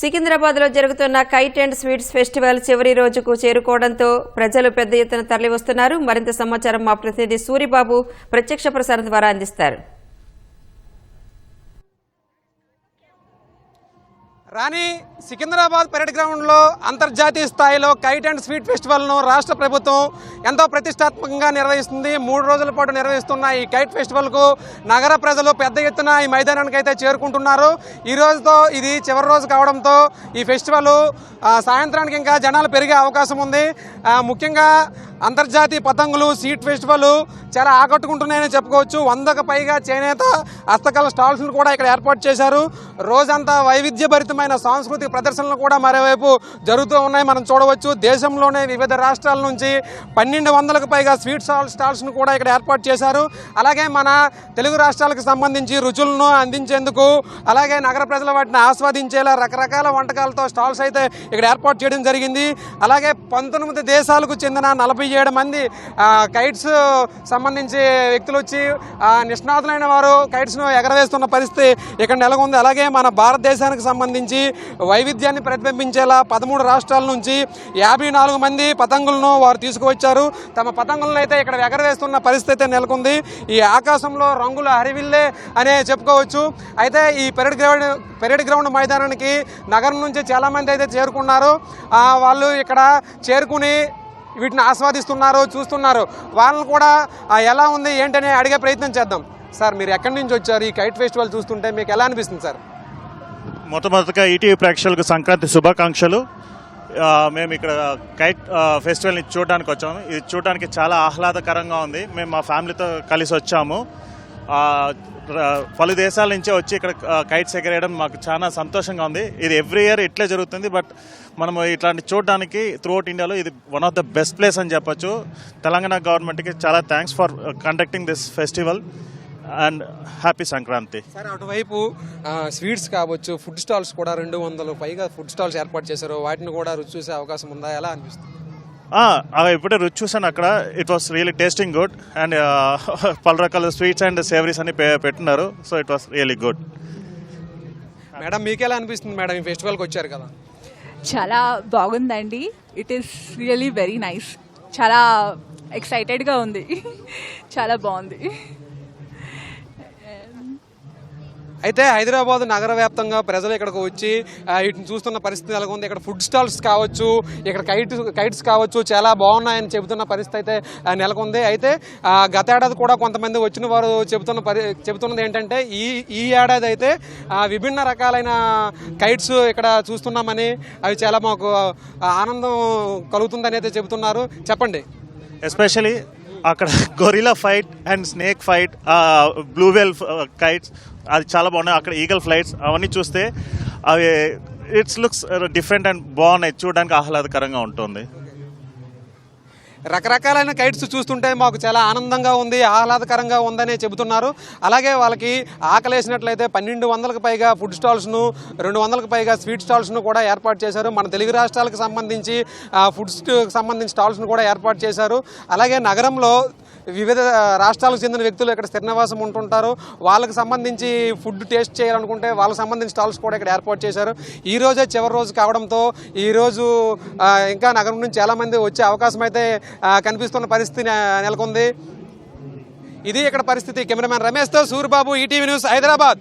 సికింద్రాబాద్లో జరుగుతున్న kite and sweets festival చివరి రోజుకు చేరుకోవడంతో ప్రజలు పెద్ద ఎత్తున తరలివస్తున్నారు. మరింత సమాచారం మా ప్రతినిధి సూరిబాబు ప్రత్యక్ష ప్రసారం ద్వారా అందిస్తారు. రాణి సికింద్రాబాద్ పరేడ్ గ్రౌండ్లో అంతర్జాతీయ స్థాయిలో కైట్ అండ్ స్వీట్ ఫెస్టివల్ను రాష్ట్ర ప్రభుత్వం ఎంతో ప్రతిష్టాత్మకంగా నిర్వహిస్తుంది. మూడు రోజుల పాటు నిర్వహిస్తున్న ఈ కైట్ ఫెస్టివల్కు నగర ప్రజలు పెద్ద ఎత్తున ఈ మైదానానికి అయితే చేరుకుంటున్నారు. ఈ రోజుతో ఇది చివరి రోజు కావడంతో ఈ ఫెస్టివల్ సాయంత్రానికి ఇంకా జనాలు పెరిగే అవకాశం ఉంది. ముఖ్యంగా అంతర్జాతీయ పతంగులు సీట్ ఫెస్టివల్ చాలా ఆకట్టుకుంటున్నాయని చెప్పుకోవచ్చు. వందకు పైగా చేనేత హస్తకళ స్టాల్స్ను కూడా ఇక్కడ ఏర్పాటు చేశారు. రోజంతా వైవిధ్యభరితమైన సాంస్కృతిక ప్రదర్శనలు కూడా మరోవైపు జరుగుతూ ఉన్నాయి. మనం చూడవచ్చు దేశంలోనే వివిధ రాష్ట్రాల నుంచి పన్నెండు వందలకు పైగా స్వీట్ స్టాల్ స్టాల్స్ను కూడా ఇక్కడ ఏర్పాటు చేశారు. అలాగే మన తెలుగు రాష్ట్రాలకు సంబంధించి రుచులను అందించేందుకు అలాగే నగర ప్రజలు వాటిని ఆస్వాదించేలా రకరకాల వంటకాలతో స్టాల్స్ అయితే ఇక్కడ ఏర్పాటు చేయడం జరిగింది. అలాగే పంతొమ్మిది దేశాలకు చెందిన నలభై ఏడు మంది కైట్స్ సంబంధించి వ్యక్తులు వచ్చి నిష్ణాతులైన వారు కైట్స్ను ఎగరవేస్తున్న పరిస్థితి ఇక్కడ నెలకొంది. అలాగే మన భారతదేశానికి సంబంధించి వైవిధ్యాన్ని ప్రతిబింబించేలా పదమూడు రాష్ట్రాల నుంచి యాభై నాలుగు మంది పతంగులను వారు తీసుకువచ్చారు. తమ పతంగులను అయితే ఇక్కడ ఎగరవేస్తున్న పరిస్థితి అయితే నెలకొంది. ఈ ఆకాశంలో రంగుల హరివిల్లే అనే చెప్పుకోవచ్చు. అయితే ఈ పెరడ్ గ్రౌండ్ పెరడ్ గ్రౌండ్ మైదానానికి నగరం నుంచి చాలామంది అయితే చేరుకున్నారు. వాళ్ళు ఇక్కడ చేరుకుని వీటిని ఆస్వాదిస్తున్నారు చూస్తున్నారు. వాళ్ళని కూడా ఎలా ఉంది ఏంటని అడిగే ప్రయత్నం చేద్దాం. సార్ మీరు ఎక్కడి నుంచి వచ్చారు? ఈ కైట్ ఫెస్టివల్ చూస్తుంటే మీకు ఎలా అనిపిస్తుంది సార్? మొట్టమొదటిగా ఈటీవీ ప్రేక్షకులకు సంక్రాంతి శుభాకాంక్షలు. మేము ఇక్కడ కైట్ ఫెస్టివల్ని చూడడానికి వచ్చాము ఇది చూడడానికి చాలా ఆహ్లాదకరంగా ఉంది. మేము మా ఫ్యామిలీతో కలిసి వచ్చాము. పలు దేశాల నుంచే వచ్చి ఇక్కడ కైట్స్ ఎగరేయడం మాకు చాలా సంతోషంగా ఉంది. ఇది ఎవ్రీ ఇయర్ ఇట్లే జరుగుతుంది బట్ మనము ఇట్లాంటి చూడడానికి త్రూఅవుట్ ఇండియాలో ఇది one of the best place అని చెప్పొచ్చు. తెలంగాణ గవర్నమెంట్కి చాలా thanks for conducting this festival. And happy Sankranti. Sir అటువైపు స్వీట్స్ కావచ్చు ఫుడ్ స్టాల్స్ కూడా రెండు వందలు పైగా ఫుడ్ స్టాల్స్ ఏర్పాటు చేశారు. వాటిని కూడా రుచి చూసే అవకాశం ఉందా? ఎలా అనిపిస్తుంది? ఆ, అవి ఇప్పుడే రుచి చూసాను అక్కడ. It was really tasting good and పలు రకాల స్వీట్స్ అండ్ సేవరీస్ అని పె- పెట్టున్నారు so it was really good madam మీకు ఎలా అనిపిస్తుంది మేడం? ఈ ఫెస్టివల్కి వచ్చారు కదా. చాలా బాగుందండి. It is really very nice చాలా ఎక్సైటెడ్గా ఉంది. చాలా బాగుంది. అయితే హైదరాబాద్ నగర వ్యాప్తంగా ప్రజలు ఇక్కడికి వచ్చి వీటిని చూస్తున్న పరిస్థితి ఎలా ఉంది ఇక్కడ ఫుడ్ స్టాల్స్ కావచ్చు ఇక్కడ కైట్ కైట్స్ కావచ్చు చాలా బాగున్నాయని చెబుతున్న పరిస్థితి అయితే నెలకొంది. అయితే గత ఏడాది కూడా కొంతమంది వచ్చిన వారు చెబుతున్న పరి చెబుతున్నది ఏంటంటే ఈ ఈ ఏడాది అయితే విభిన్న రకాలైన కైట్స్ ఇక్కడ చూస్తున్నామని అవి చాలా మాకు ఆనందం కలుగుతుందని అయితే చెబుతున్నారు. చెప్పండి. ఎస్పెషలీ అక్కడ gorilla fight and snake fight blue whale kites అది చాలా బాగున్నాయి. అక్కడ ఈగల్ ఫ్లైట్స్ అవన్నీ చూస్తే అవి ఇట్స్ లుక్స్ డిఫరెంట్ అండ్ బాగున్నాయి. చూడడానికి ఆహ్లాదకరంగా ఉంటుంది. రకరకాలైన కైట్స్ చూస్తుంటే మాకు చాలా ఆనందంగా ఉంది ఆహ్లాదకరంగా ఉందని చెబుతున్నారు. అలాగే వాళ్ళకి ఆకలేసినట్లయితే పన్నెండు వందలకు పైగా ఫుడ్ స్టాల్స్ను రెండు వందలకు పైగా స్వీట్ స్టాల్స్ను కూడా ఏర్పాటు చేశారు. మన తెలుగు రాష్ట్రాలకు సంబంధించి ఆ, సంబంధించిన స్టాల్స్ను కూడా ఏర్పాటు చేశారు. అలాగే నగరంలో వివిధ రాష్ట్రాలకు చెందిన వ్యక్తులు ఇక్కడ స్థిరనివాసం ఉంటుంటారు. వాళ్ళకి సంబంధించి ఫుడ్ టేస్ట్ చేయాలనుకుంటే వాళ్ళకి సంబంధించిన స్టాల్స్ కూడా ఇక్కడ ఏర్పాటు చేశారు. ఈ రోజే చివరి రోజు కావడంతో ఈరోజు ఇంకా నగరం నుంచి చాలామంది వచ్చే అవకాశం అయితే కనిపిస్తున్న పరిస్థితి నెలకొంది. ఇది ఇక్కడ పరిస్థితి. కెమెరామ్యాన్ రమేష్తో సూర్యబాబు ఈటీవీ న్యూస్ హైదరాబాద్.